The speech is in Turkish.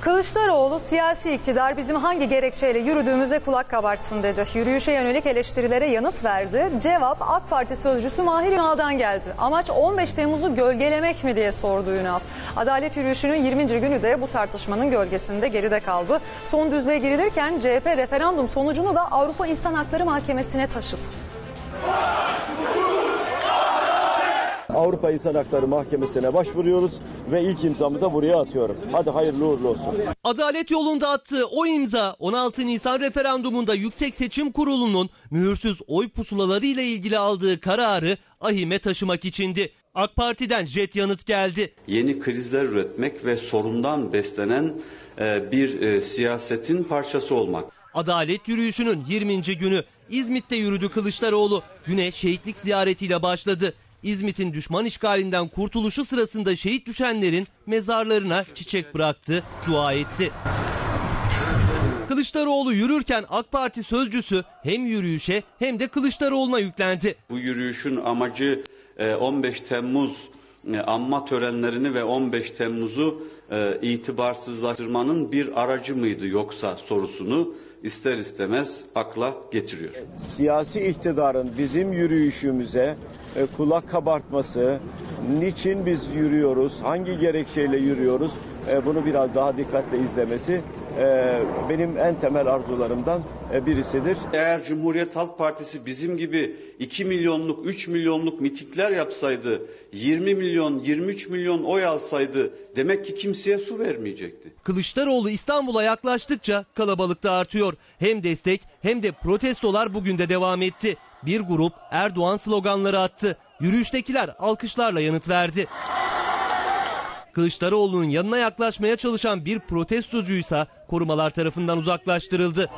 Kılıçdaroğlu siyasi iktidar bizim hangi gerekçeyle yürüdüğümüze kulak kabartsın dedi. Yürüyüşe yönelik eleştirilere yanıt verdi. Cevap AK Parti sözcüsü Mahir Ünal'dan geldi. Amaç 15 Temmuz'u gölgelemek mi diye sordu Ünal. Adalet yürüyüşünün 20. günü de bu tartışmanın gölgesinde geride kaldı. Son düzlüğe girilirken CHP referandum sonucunu da Avrupa İnsan Hakları Mahkemesi'ne taşıdı. Avrupa İnsan Hakları Mahkemesi'ne başvuruyoruz ve ilk imzamı da buraya atıyorum. Hadi hayırlı uğurlu olsun. Adalet yolunda attığı o imza 16 Nisan referandumunda Yüksek Seçim Kurulu'nun mühürsüz oy pusulaları ile ilgili aldığı kararı ahime taşımak içindi. AK Parti'den jet yanıt geldi. Yeni krizler üretmek ve sorundan beslenen e, bir e, siyasetin parçası olmak. Adalet yürüyüşünün 20. günü İzmit'te yürüdü Kılıçdaroğlu. Güne şehitlik ziyaretiyle başladı. İzmit'in düşman işgalinden kurtuluşu sırasında şehit düşenlerin mezarlarına çiçek bıraktı, dua etti. Kılıçdaroğlu yürürken AK Parti sözcüsü hem yürüyüşe hem de Kılıçdaroğlu'na yüklendi. Bu yürüyüşün amacı e, 15 Temmuz e, anma törenlerini ve 15 Temmuz'u e, itibarsızlaştırmanın bir aracı mıydı yoksa sorusunu ister istemez akla getiriyor. Siyasi iktidarın bizim yürüyüşümüze e, kulak kabartması, niçin biz yürüyoruz, hangi gerekçeyle yürüyoruz e, bunu biraz daha dikkatle izlemesi e, benim en temel arzularımdan e, birisidir. Eğer Cumhuriyet Halk Partisi bizim gibi 2 milyonluk, 3 milyonluk mitikler yapsaydı, 20 milyon, 23 milyon oy alsaydı demek ki kimseye su vermeyecekti. Kılıçdaroğlu İstanbul'a yaklaştıkça kalabalık da artıyor. Hem destek hem de protestolar bugün de devam etti. Bir grup Erdoğan sloganları attı. Yürüyüştekiler alkışlarla yanıt verdi. Kılıçdaroğlu'nun yanına yaklaşmaya çalışan bir protestocuysa korumalar tarafından uzaklaştırıldı.